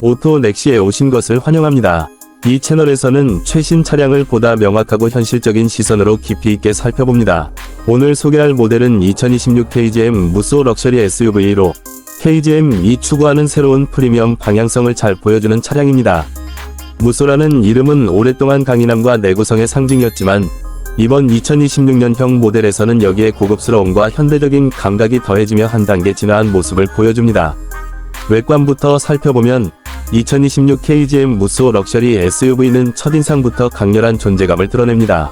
오토 렉시에 오신 것을 환영합니다. 이 채널에서는 최신 차량을 보다 명확하고 현실적인 시선으로 깊이 있게 살펴봅니다. 오늘 소개할 모델은 2026 KGM 무쏘 럭셔리 SUV로 KGM이 추구하는 새로운 프리미엄 방향성을 잘 보여주는 차량입니다. 무쏘라는 이름은 오랫동안 강인함과 내구성의 상징이었지만 이번 2026년형 모델에서는 여기에 고급스러움과 현대적인 감각이 더해지며 한 단계 진화한 모습을 보여줍니다. 외관부터 살펴보면 2026 KGM 무쏘 럭셔리 SUV는 첫인상부터 강렬한 존재감을 드러냅니다.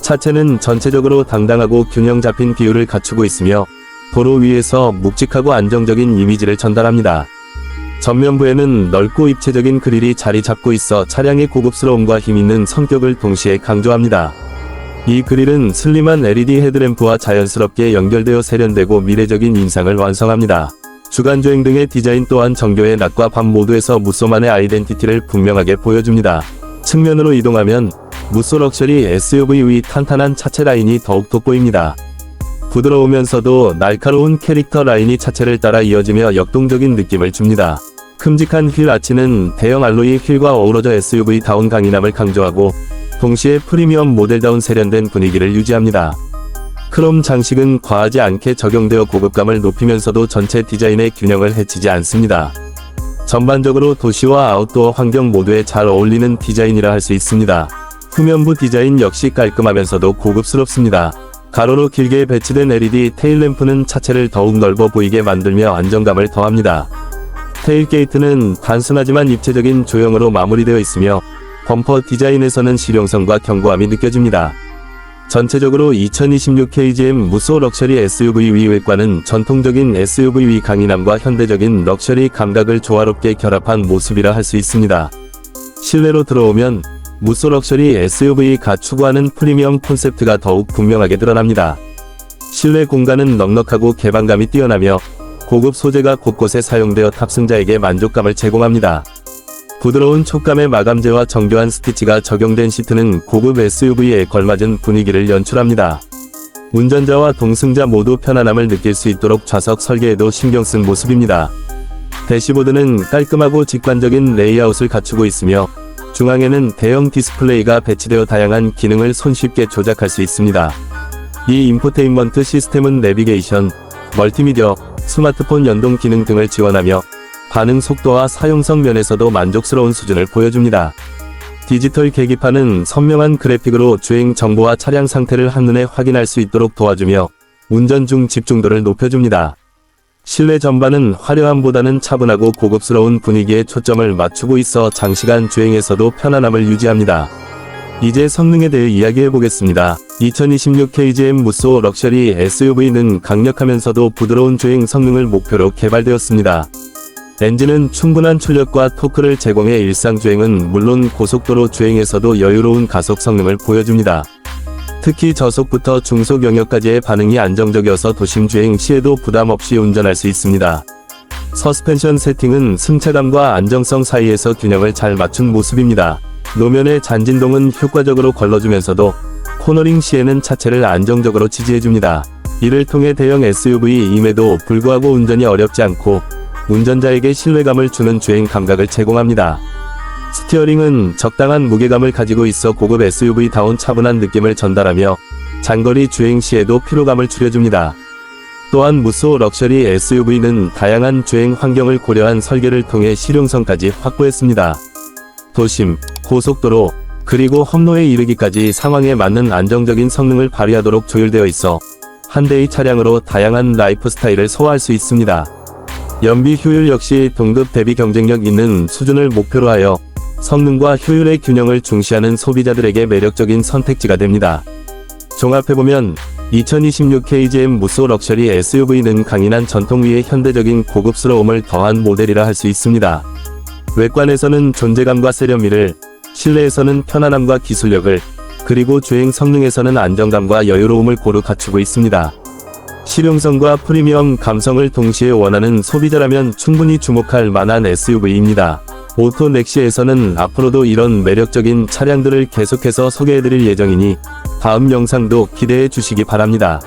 차체는 전체적으로 당당하고 균형 잡힌 비율을 갖추고 있으며 도로 위에서 묵직하고 안정적인 이미지를 전달합니다. 전면부에는 넓고 입체적인 그릴이 자리 잡고 있어 차량의 고급스러움과 힘있는 성격을 동시에 강조합니다. 이 그릴은 슬림한 LED 헤드램프와 자연스럽게 연결되어 세련되고 미래적인 인상을 완성합니다. 주간주행 등의 디자인 또한 정교의 낮과 밤 모두에서 무쏘만의 아이덴티티를 분명하게 보여줍니다. 측면으로 이동하면 무쏘 럭셔리 SUV의 탄탄한 차체 라인이 더욱 돋보입니다. 부드러우면서도 날카로운 캐릭터 라인이 차체를 따라 이어지며 역동적인 느낌을 줍니다. 큼직한 휠 아치는 대형 알로이 휠과 어우러져 SUV다운 강인함을 강조하고 동시에 프리미엄 모델다운 세련된 분위기를 유지합니다. 크롬 장식은 과하지 않게 적용되어 고급감을 높이면서도 전체 디자인의 균형을 해치지 않습니다. 전반적으로 도시와 아웃도어 환경 모두에 잘 어울리는 디자인이라 할 수 있습니다. 후면부 디자인 역시 깔끔하면서도 고급스럽습니다. 가로로 길게 배치된 LED 테일램프는 차체를 더욱 넓어 보이게 만들며 안정감을 더합니다. 테일 게이트는 단순하지만 입체적인 조형으로 마무리되어 있으며 범퍼 디자인에서는 실용성과 견고함이 느껴집니다. 전체적으로 2026 KGM 무쏘 럭셔리 SUV 위외과는 전통적인 SUV 강인함과 현대적인 럭셔리 감각을 조화롭게 결합한 모습이라 할 수 있습니다. 실내로 들어오면 무쏘 럭셔리 SUV가 추구하는 프리미엄 콘셉트가 더욱 분명하게 드러납니다. 실내 공간은 넉넉하고 개방감이 뛰어나며 고급 소재가 곳곳에 사용되어 탑승자에게 만족감을 제공합니다. 부드러운 촉감의 마감재와 정교한 스티치가 적용된 시트는 고급 SUV에 걸맞은 분위기를 연출합니다. 운전자와 동승자 모두 편안함을 느낄 수 있도록 좌석 설계에도 신경 쓴 모습입니다. 대시보드는 깔끔하고 직관적인 레이아웃을 갖추고 있으며 중앙에는 대형 디스플레이가 배치되어 다양한 기능을 손쉽게 조작할 수 있습니다. 이 인포테인먼트 시스템은 내비게이션, 멀티미디어, 스마트폰 연동 기능 등을 지원하며 반응 속도와 사용성 면에서도 만족스러운 수준을 보여줍니다. 디지털 계기판은 선명한 그래픽으로 주행 정보와 차량 상태를 한눈에 확인할 수 있도록 도와주며 운전 중 집중도를 높여줍니다. 실내 전반은 화려함보다는 차분하고 고급스러운 분위기에 초점을 맞추고 있어 장시간 주행에서도 편안함을 유지합니다. 이제 성능에 대해 이야기해 보겠습니다. 2026 KGM 무쏘 럭셔리 SUV는 강력하면서도 부드러운 주행 성능을 목표로 개발되었습니다. 엔진은 충분한 출력과 토크를 제공해 일상 주행은 물론 고속도로 주행에서도 여유로운 가속 성능을 보여줍니다. 특히 저속부터 중속 영역까지의 반응이 안정적이어서 도심 주행 시에도 부담 없이 운전할 수 있습니다. 서스펜션 세팅은 승차감과 안정성 사이에서 균형을 잘 맞춘 모습입니다. 노면의 잔진동은 효과적으로 걸러주면서도 코너링 시에는 차체를 안정적으로 지지해줍니다. 이를 통해 대형 SUV임에도 불구하고 운전이 어렵지 않고 운전자에게 신뢰감을 주는 주행 감각을 제공합니다. 스티어링은 적당한 무게감을 가지고 있어 고급 SUV다운 차분한 느낌을 전달하며 장거리 주행 시에도 피로감을 줄여줍니다. 또한 무쏘 럭셔리 SUV는 다양한 주행 환경을 고려한 설계를 통해 실용성까지 확보했습니다. 도심, 고속도로, 그리고 험로에 이르기까지 상황에 맞는 안정적인 성능을 발휘하도록 조율되어 있어 한 대의 차량으로 다양한 라이프 스타일을 소화할 수 있습니다. 연비 효율 역시 동급 대비 경쟁력 있는 수준을 목표로 하여 성능과 효율의 균형을 중시하는 소비자들에게 매력적인 선택지가 됩니다. 종합해보면 2026 KGM 무쏘 럭셔리 SUV는 강인한 전통 위에 현대적인 고급스러움을 더한 모델이라 할 수 있습니다. 외관에서는 존재감과 세련미를, 실내에서는 편안함과 기술력을, 그리고 주행 성능에서는 안정감과 여유로움을 고루 갖추고 있습니다. 실용성과 프리미엄 감성을 동시에 원하는 소비자라면 충분히 주목할 만한 SUV입니다. 오토 넥시에서는 앞으로도 이런 매력적인 차량들을 계속해서 소개해드릴 예정이니 다음 영상도 기대해 주시기 바랍니다.